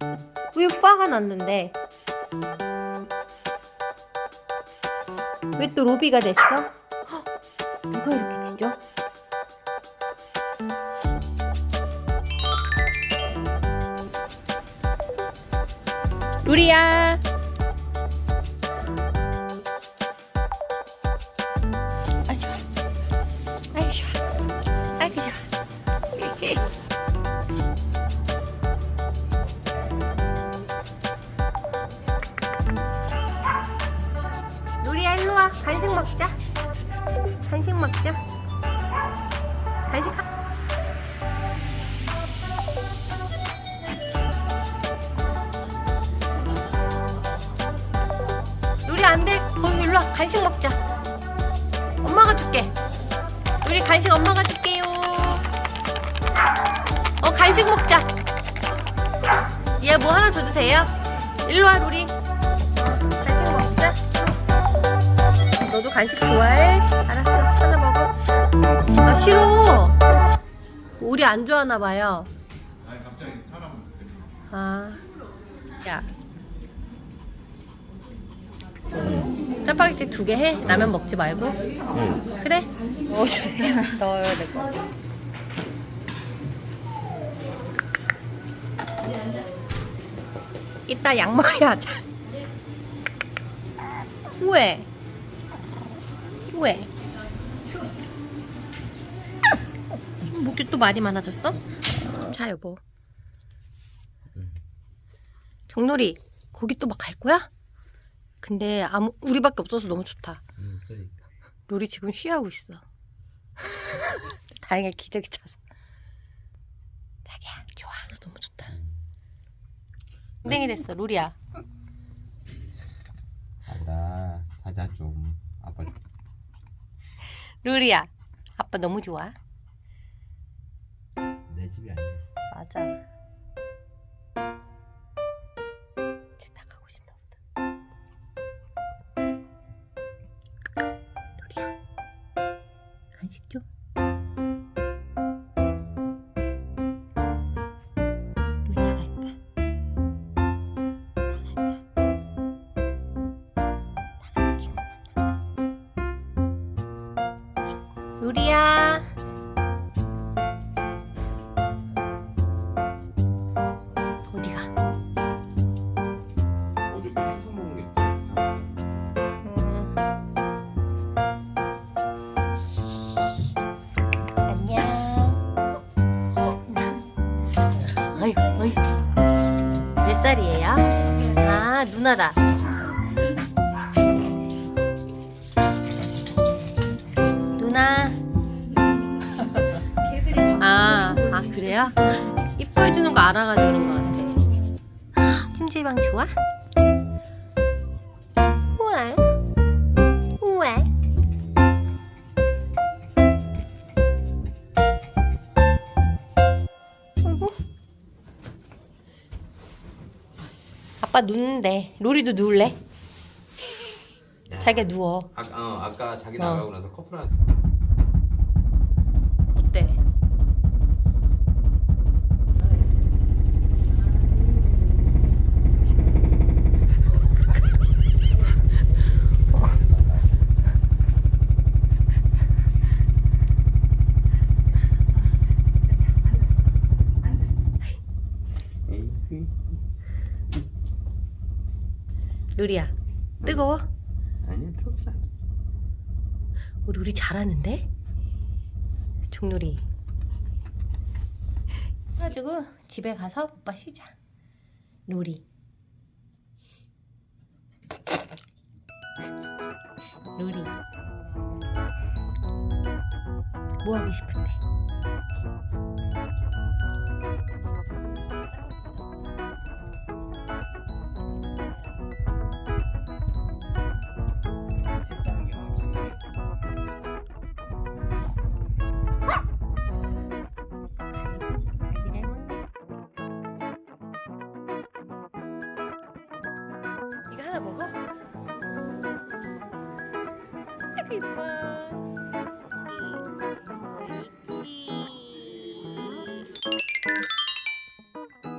왜 화가 났는데? 왜 또 로비가 됐어? 헉, 누가 이렇게 짖어? 루리야. 간식 먹자. 간식 먹자. 간식 하... 루리 안 돼. 거기 일로 와. 간식 먹자. 엄마가 줄게. 우리 간식 엄마가 줄게요. 어 간식 먹자. 얘 뭐 하나 줘도 돼요? 일로 와 루리. 너도 간식 좋아해? 알았어. 하나 먹어. 아 싫어. 우리 안 좋아하나 봐요. 아니 갑자기 사람 아. 야. 짜파게티 두 개 해? 라면 먹지 말고? 응. 그래? 넣어야 될 것 같아. 이따 양머리 하자. 왜? 왜? 목이 또 말이 많아졌어? 자 여보. 정놀이 거기 또 막 갈 거야? 근데 아무 우리밖에 없어서 너무 좋다. 응, 그러니까. 로리 지금 쉬하고 있어. 다행히 기적이 차서. 자기야, 좋아. 너무 좋다. 땡이 됐어, 로리야. 아가 사자 좀 아빠 로리야, 아빠 너무 좋아. 내 집이 아니야. 맞아. 이제 나가고 싶나 보다. 로리야, 간식 줘. 어디가? 어저께 추석 먹은 게 안녕. 아유, 아유. 몇 살이에요? 아, 누나다. 아 그래요? 이뻐해 주는 거 알아가지고 그런 것 같아. 찜질방 좋아? 우와. 우와. 아이고. 아빠 눕는데 로리도 누울래? 자기가 누워 아까 어, 아까 자기 어. 나가고 나서 커플한 어 루리야 뜨거워? 아니야 트로트 안 우리 우리 잘하는데? 종놀이 해가지고 집에 가서 오빠 쉬자 놀이 놀이 뭐 하고 싶은데? 하나 먹어? 아이고 이뻐